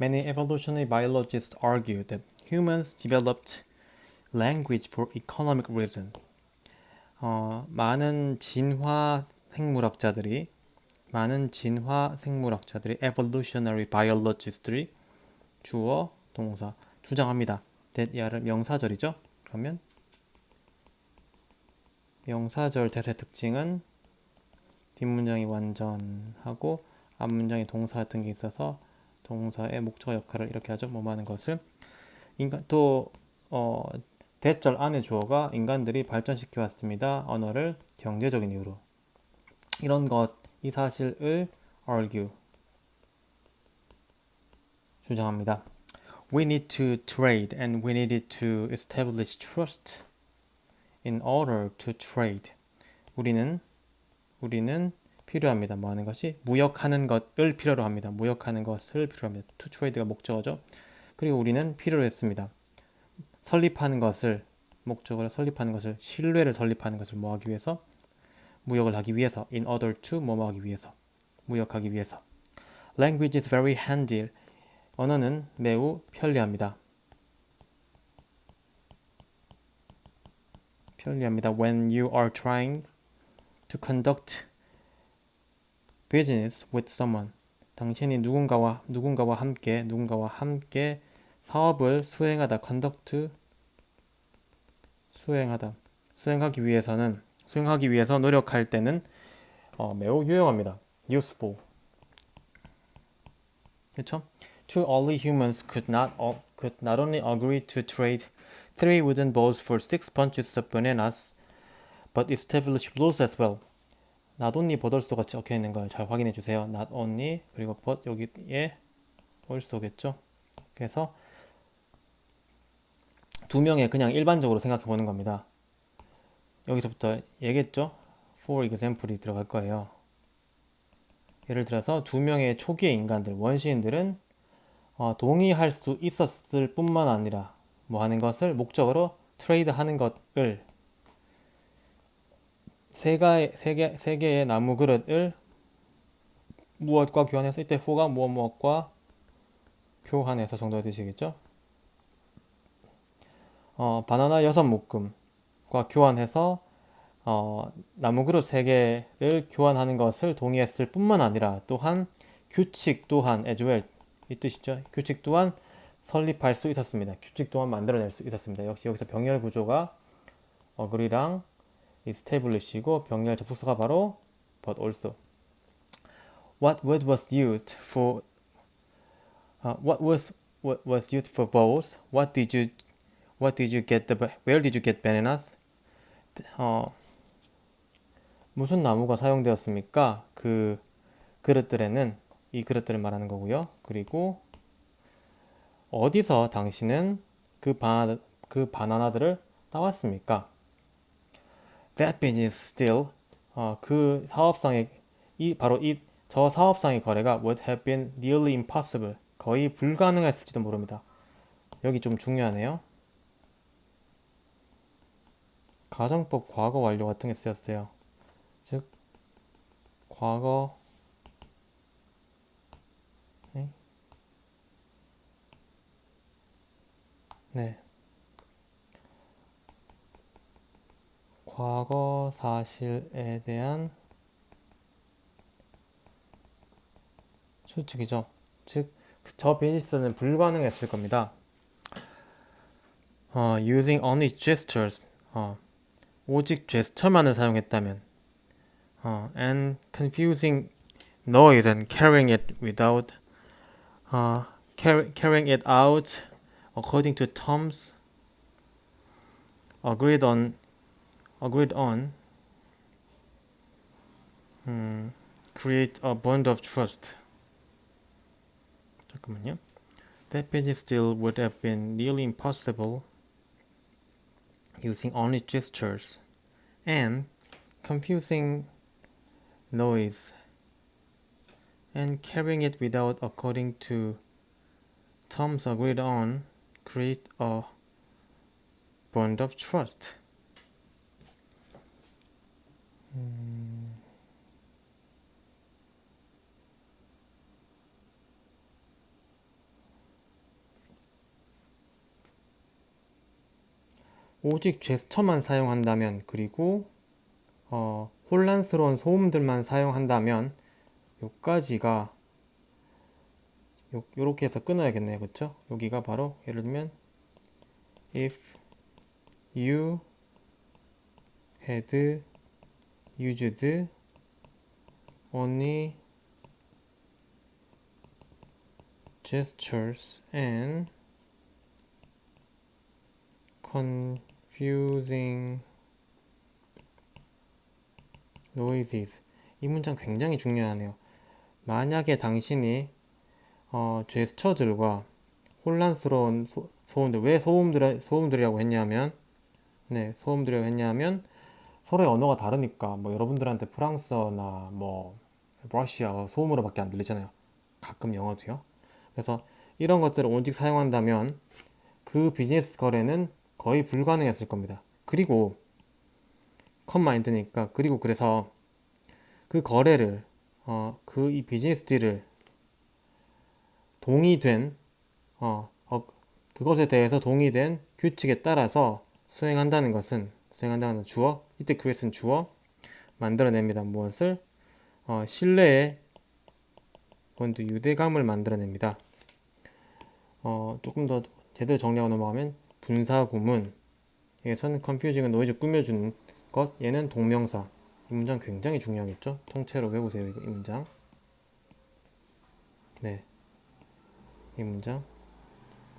Many evolutionary biologists argue that humans developed language for economic reason. 어, 많은 진화 생물학자들이 많은 진화 생물학자들이 evolutionary biologist들이 주어 동사 주장합니다. that 야를 명사절이죠. 그러면 명사절 대세 특징은 뒷문장이 완전하고 앞문장이 동사 같은 게 있어서 동사의 목적어 역할을 이렇게 하죠. 뭐뭐 하는 것을 인간 또 어, 대절 안에 주어가 인간들이 발전시켜 왔습니다. 언어를 경제적인 이유로 이런 것 이 사실을 argue 주장합니다. We need to trade and we needed to establish trust in order to trade. 우리는 우리는 필요합니다. 뭐 하는 것이 무역하는 것을 필요로 합니다. 무역하는 것을 필요합니다. to trade가 목적어죠. 그리고 우리는 필요로 했습니다. 설립하는 것을 목적으로 설립하는 것을 신뢰를 설립하는 것을 뭐 하기 위해서 무역을 하기 위해서 in order to 뭐 하기 위해서 무역하기 위해서 language is very handy 언어는 매우 편리합니다. 편리합니다. When you are trying to conduct business with someone. 당신이 누군가와 누군가와 함께 누군가와 함께 사업을 수행하다 conduct 수행하다 수행하기 위해서는 수행하기 위해서 노력할 때는 어, 매우 유용합니다. useful. 그렇죠? Two early humans could not uh, could not only agree to trade three wooden bowls for six bunches of bananas, but establish rules as well. Not only but also 같이 적혀 있는 걸 잘 확인해 주세요. not only 그리고 but 여기에 also겠죠. 그래서 두 명의 그냥 일반적으로 생각해 보는 겁니다. 여기서부터 얘기했죠. for example이 들어갈 거예요. 예를 들어서 두 명의 초기의 인간들, 원시인들은 어, 동의할 수 있었을 뿐만 아니라 뭐 하는 것을 목적으로 트레이드 하는 것을 세, 가의, 세, 개, 세 개의 나무 그릇을 무엇과 교환해서 이때 for가 무엇 무엇과 교환해서 정도가 되시겠죠? 어, 바나나 여섯 묶음과 교환해서 어, 나무 그릇 세 개를 교환하는 것을 동의했을 뿐만 아니라 또한 규칙 또한 as well 이 뜻이죠. 규칙 또한 설립할 수 있었습니다. 규칙 또한 만들어낼 수 있었습니다. 역시 여기서 병렬 구조가 어그리랑 establish이고 병렬 접속사가 바로 but also. What word was used for uh, what was what was used for bowls? What did you what did you get the where did you get bananas? 어, 무슨 나무가 사용되었습니까? 그 그릇들에는 이 그릇들을 말하는 거고요. 그리고 어디서 당신은 그 바나나, 그 바나나들을 따왔습니까? That business still 어, 그 사업상의 이 바로 이 저 사업상의 거래가 would have been nearly impossible 거의 불가능했을지도 모릅니다. 여기 좀 중요하네요. 가정법 과거 완료 같은 게 쓰였어요. 즉 과거 네. 네. 과거 사실에 대한 추측이죠. 즉, 저 비즈니스는 불가능했을 겁니다. 어, using only gestures, 어, 오직 제스처만을 사용했다면, 어, and confusing noise and carrying it without, 어, carry, carrying it out according to terms agreed on agreed on 음, create a bond of trust. 잠깐만요. That business still would have been nearly impossible using only gestures and confusing noise and carrying it without according to terms agreed on create a bond of trust. 오직 제스처만 사용한다면 그리고 어, 혼란스러운 소음들만 사용한다면 요까지가 요, 요렇게 해서 끊어야겠네요 그쵸? 여기가 바로 예를 들면 if you had used only gestures and confusing noises. 이 문장 굉장히 중요하네요. 만약에 당신이 어, 제스처들과 혼란스러운 소, 소음들, 왜 소음들, 소음들이라고 했냐면, 네, 소음들이라고 했냐면, 서로의 언어가 다르니까, 뭐, 여러분들한테 프랑스어나 뭐, 러시아어 소음으로밖에 안 들리잖아요. 가끔 영어도요. 그래서 이런 것들을 오직 사용한다면, 그 비즈니스 거래는 거의 불가능했을 겁니다. 그리고, 컴마인드니까, 그리고 그래서 그 거래를, 어, 그 이 비즈니스 딜을 동의된 어, 어, 그것에 대해서 동의된 규칙에 따라서 수행한다는 것은 수행한다는 주어 이때 그것은 주어 만들어냅니다. 무엇을 어, 신뢰의 본도 유대감을 만들어냅니다. 어, 조금 더 제대로 정리하고 넘어가면 분사 구문 여기서는 confusing은 노이즈 꾸며주는 것 얘는 동명사 이 문장 굉장히 중요하겠죠? 통째로 외우세요 이 문장 네. 이 문장.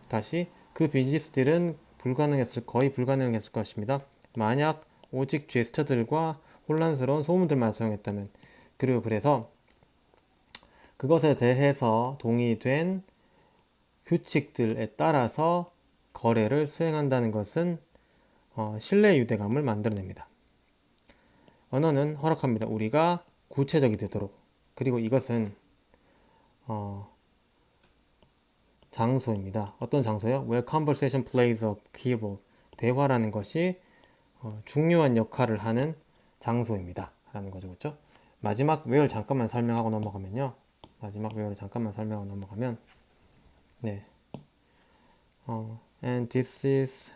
다시 그 비즈니스들은 불가능했을 거의 불가능했을 것입니다. 만약 오직 제스처들과 혼란스러운 소문들만 사용했다면 그리고 그래서 그것에 대해서 동의된 규칙들에 따라서 거래를 수행한다는 것은 어, 신뢰 유대감을 만들어냅니다. 언어는 허락합니다. 우리가 구체적이 되도록 그리고 이것은 어, 장소입니다. 어떤 장소요? Where conversation plays a key role. 대화라는 것이 어, 중요한 역할을 하는 장소입니다. 라는 거죠. 그렇죠? 마지막 where 잠깐만 설명하고 넘어가면요. 마지막 where를 잠깐만 설명하고 넘어가면 네. 어, and this is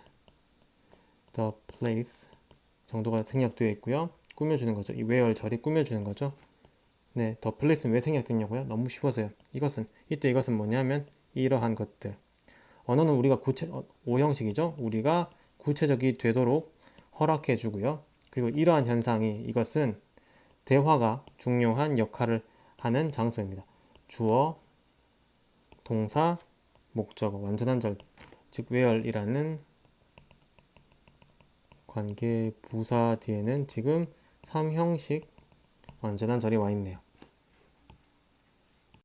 the place 정도가 생략되어 있고요. 꾸며주는 거죠. 이 where 절이 꾸며주는 거죠. 네, the place는 왜 생략됐냐고요? 너무 쉬워서요. 이것은 이때 이것은 뭐냐면 이러한 것들. 언어는 우리가 구체, 어, 오형식이죠. 우리가 구체적이 되도록 허락해 주고요. 그리고 이러한 현상이 이것은 대화가 중요한 역할을 하는 장소입니다. 주어, 동사, 목적어, 완전한 절, 즉 where이라는 관계 부사 뒤에는 지금 3형식 완전한 절이 와 있네요.